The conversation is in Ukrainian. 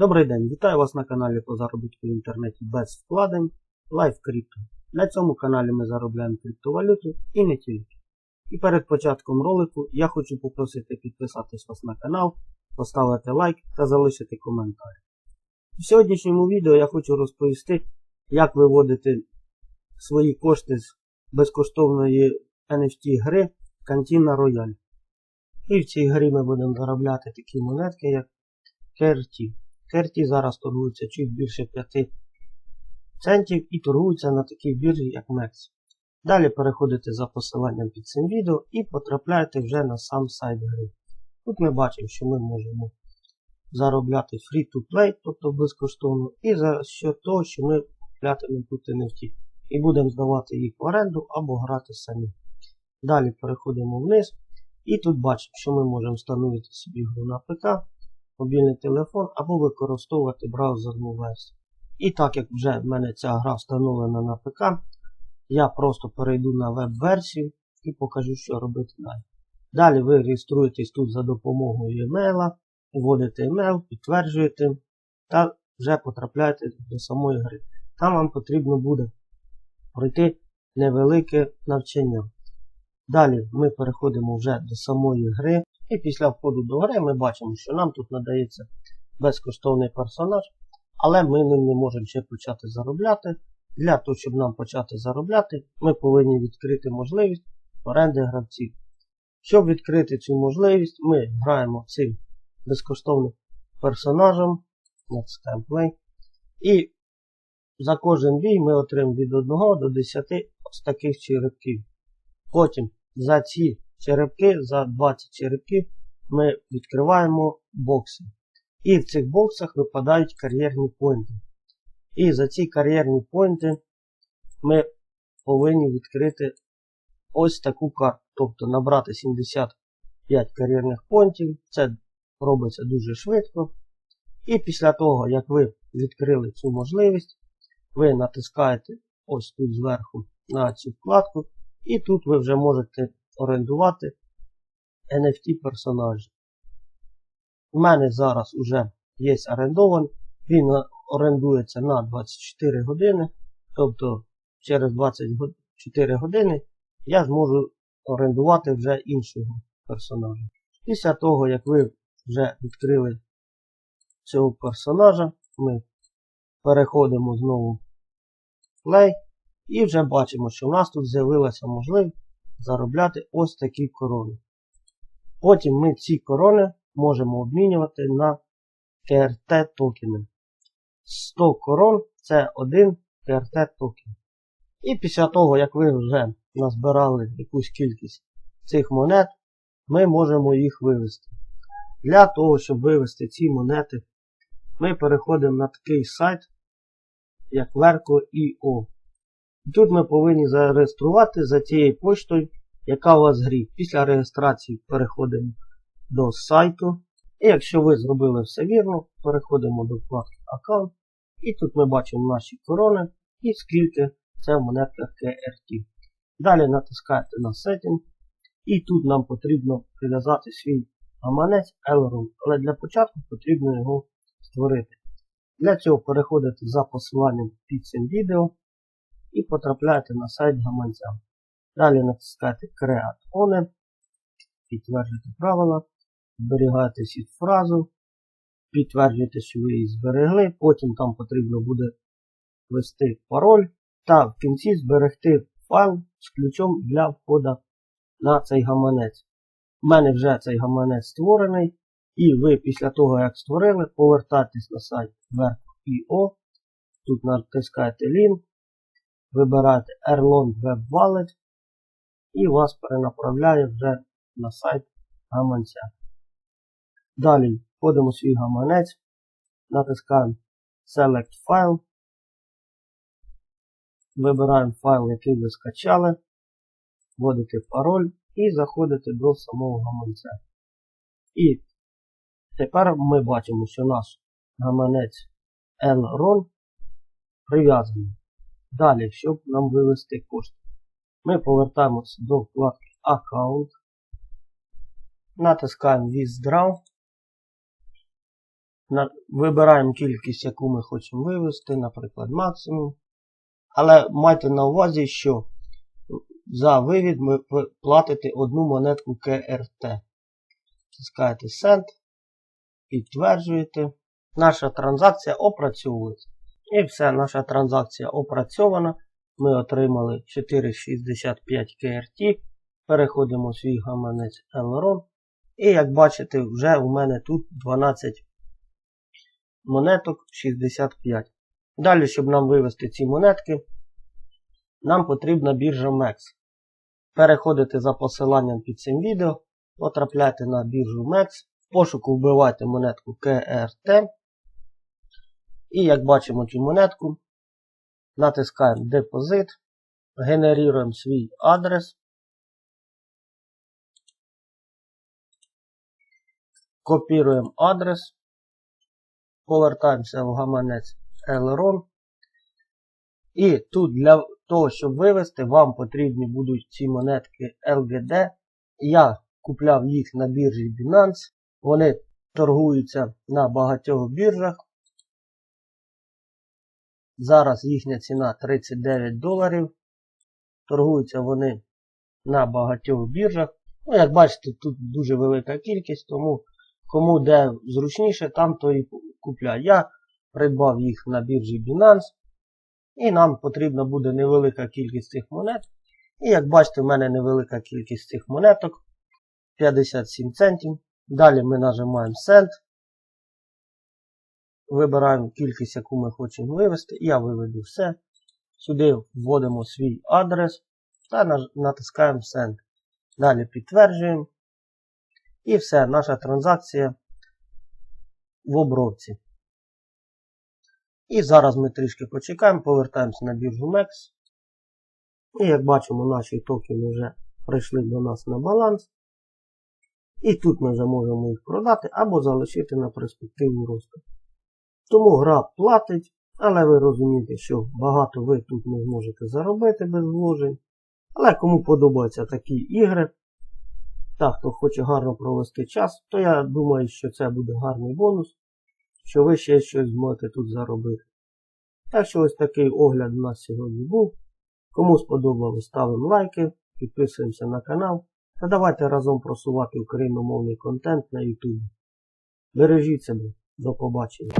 Добрий день, вітаю вас на каналі по заробітку в інтернеті без вкладень Live Crypto. На цьому каналі ми заробляємо криптовалюту і не тільки. І перед початком ролику я хочу попросити підписатись вас на канал, поставити лайк та залишити коментар. В сьогоднішньому відео я хочу розповісти, як виводити свої кошти з безкоштовної NFT гри Cantina Royale. І в цій грі ми будемо заробляти такі монетки, як KRT. KRT зараз торгуються чуть більше 5 центів і торгуються на такій біржі, як MEX. Далі переходите за посиланням під цим відео і потрапляєте вже на сам сайт гри. Тут ми бачимо, що ми можемо заробляти free-to-play, тобто безкоштовно, і за що того, що ми куплятимемо тут NFT. І будемо здавати їх в оренду або грати самі. Далі переходимо вниз. І тут бачимо, що ми можемо встановити собі гру на ПК, мобільний телефон або використовувати браузерну версію. І так як вже в мене ця гра встановлена на ПК, я просто перейду на веб-версію і покажу, що робити далі. Далі ви реєструєтесь тут за допомогою емейла, вводите емейл, підтверджуєте та вже потрапляєте до самої гри. Там вам потрібно буде пройти невелике навчання. Далі ми переходимо вже до самої гри. І після входу до гри ми бачимо, що нам тут надається безкоштовний персонаж, але ми ним не можемо ще почати заробляти. Для того, щоб нам почати заробляти, ми повинні відкрити можливість оренди гравців. Щоб відкрити цю можливість, ми граємо цим безкоштовним персонажем. Play. І за кожен бій ми отримаємо від 1 до 10 ось таких черепків. Потім за ці черепки, за 20 черепків, ми відкриваємо бокси. І в цих боксах випадають кар'єрні поінти. І за ці кар'єрні поінти ми повинні відкрити ось таку карту. Тобто набрати 75 кар'єрних поінтів. Це робиться дуже швидко. І після того, як ви відкрили цю можливість, ви натискаєте ось тут зверху на цю вкладку. І тут ви вже можете орендувати NFT персонажі. У мене зараз вже є орендований. Він орендується на 24 години. Тобто через 24 години я зможу орендувати вже іншого персонажа. Після того, як ви вже відкрили цього персонажа, ми переходимо знову в Play. І вже бачимо, що в нас тут з'явилася можливість заробляти ось такі корони. Потім ми ці корони можемо обмінювати на KRT токени. 100 корон це один KRT токен. І після того, як ви вже назбирали якусь кількість цих монет, ми можемо їх вивести. Для того, щоб вивести ці монети, ми переходимо на такий сайт, як Verco.io. Тут ми повинні зареєструвати за тією поштою, яка у вас в грі. Після реєстрації переходимо до сайту. І якщо ви зробили все вірно, переходимо до вкладки аккаунт. І тут ми бачимо наші корони і скільки це в монетках KRT. Далі натискаєте на Setting. І тут нам потрібно прив'язати свій гаманець Elrond. Але для початку потрібно його створити. Для цього переходите за посиланням під цим відео і потрапляєте на сайт гаманця. Далі натискаєте Create Owner, підтверджуєте правила, зберігаєте сід фразу, підтверджуєте, що ви її зберегли, потім там потрібно буде ввести пароль та в кінці зберегти файл з ключом для входу на цей гаманець. У мене вже цей гаманець створений, і ви після того, як створили, повертайтесь на сайт Verk.io, тут натискаєте лінк, вибираєте Erlong Web Wallet і вас перенаправляє вже на сайт гаманця. Далі входимо в свій гаманець, натискаємо Select File, вибираємо файл, який ви скачали, вводите пароль і заходите до самого гаманця. І тепер ми бачимо, що наш гаманець Elron прив'язаний. Далі, щоб нам вивести кошти, ми повертаємося до вкладки Аккаунт, натискаємо Withdraw, Вибираємо кількість, яку ми хочемо вивести, наприклад, максимум. Але майте на увазі, що за вивід ми платите одну монетку КРТ. Тискаєте Send, підтверджуєте. Наша транзакція опрацьовується. І все, наша транзакція опрацьована. Ми отримали 4,65 КРТ. Переходимо в свій гаманець Elron. І як бачите, вже у мене тут 12 монеток 65. Далі, щоб нам вивести ці монетки, нам потрібна біржа MEX. Переходите за посиланням під цим відео, потрапляйте на біржу MEX, в пошуку вбивайте монетку KRT. І як бачимо цю монетку, натискаємо депозит, генеруємо свій адрес. Копіруємо адрес, повертаємося в гаманець Elron. І тут для того, щоб вивести, вам потрібні будуть ці монетки LGD. Я купляв їх на біржі Binance. Вони торгуються на багатьох біржах. Зараз їхня ціна 39 доларів. Торгуються вони на багатьох біржах. Ну, як бачите, тут дуже велика кількість, тому кому де зручніше, там то і купляю. Я придбав їх на біржі Binance. І нам потрібна буде невелика кількість цих монет. І як бачите, в мене невелика кількість цих монеток. 57 центів. Далі ми нажимаємо Send. Вибираємо кількість, яку ми хочемо вивести. Я виведу все. Сюди вводимо свій адрес та натискаємо Send. Далі підтверджуємо. І все, наша транзакція в обробці. І зараз ми трішки почекаємо, повертаємося на біржу MEX. І як бачимо, наші токени вже прийшли до нас на баланс. І тут ми вже можемо їх продати або залишити на перспективу росту. Тому гра платить, але ви розумієте, що багато ви тут не зможете заробити без вложень. Але кому подобаються такі ігри, та хто хоче гарно провести час, то я думаю, що це буде гарний бонус, що ви ще щось зможете тут заробити. Так що ось такий огляд у нас сьогодні був. Кому сподобалось, ставимо лайки, підписуємося на канал та давайте разом просувати україномовний контент на YouTube. Бережіть себе, до побачення.